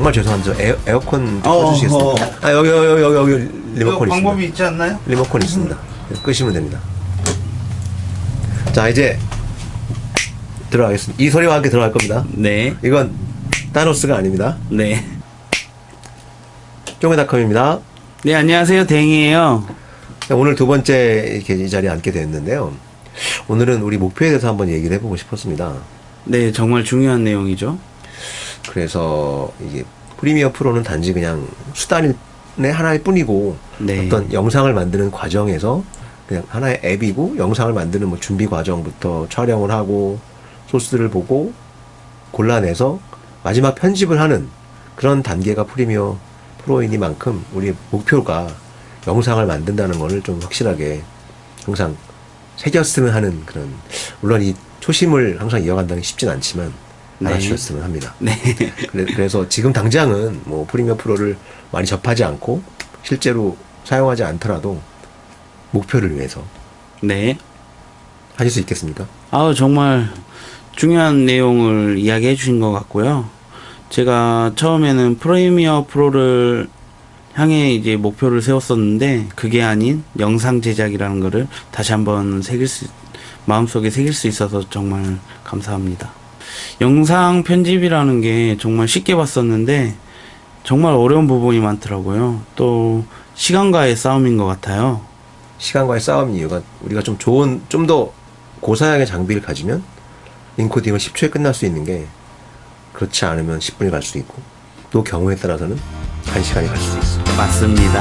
정말 죄송한데 저 에어, 에어컨 좀 어, 꺼주시겠습니까? 어. 아 여기 여기 여기 여기 이거 리모컨 있습니다. 방법이 있지 않나요? 리모컨 있습니다. 끄시면 됩니다. 자 이제 들어가겠습니다. 이 소리와 함께 들어갈 겁니다. 네. 이건 타노스가 아닙니다. 네. 쫑에닷컴입니다. 네, 안녕하세요. 댕이에요. 오늘 두 번째 이렇게 이 자리에 앉게 됐는데요. 오늘은 우리 목표에 대해서 한번 얘기를 해보고 싶었습니다. 네, 정말 중요한 내용이죠. 그래서 이게 프리미어 프로는 단지 그냥 수단의 하나일 뿐이고 네. 어떤 영상을 만드는 과정에서 그냥 하나의 앱이고 영상을 만드는 뭐 준비 과정부터 촬영을 하고 소스를 보고 골라내서 마지막 편집을 하는 그런 단계가 프리미어 프로이니만큼 우리 목표가 영상을 만든다는 거를 좀 확실하게 항상 새겼으면 하는 그런 물론 이 초심을 항상 이어간다는 게 쉽진 않지만 네. 알아주셨으면 합니다. 네. 그래, 그래 서 지금 당장은 뭐 프리미어 프로를 많이 접하지 않고 실제로 사용하지 않더라도 목표를 위해서 네. 하실 수 있겠습니까? 아우, 정말 중요한 내용을 이야기해 주신 것 같고요. 제가 처음에는 프리미어 프로를 향해 이제 목표를 세웠었는데 그게 아닌 영상 제작이라는 거를 다시 한번 새길 수 마음속에 새길 수 있어서 정말 감사합니다. 영상 편집이라는 게 정말 쉽게 봤었는데 정말 어려운 부분이 많더라고요. 또 시간과의 싸움인 것 같아요. 시간과의 싸움 이유가 우리가 좀 좋은 좀 더 고사양의 장비를 가지면 인코딩을 10초에 끝날 수 있는 게 그렇지 않으면 10분이 갈 수도 있고 또 경우에 따라서는 1시간이 갈 수도 있어. 맞습니다.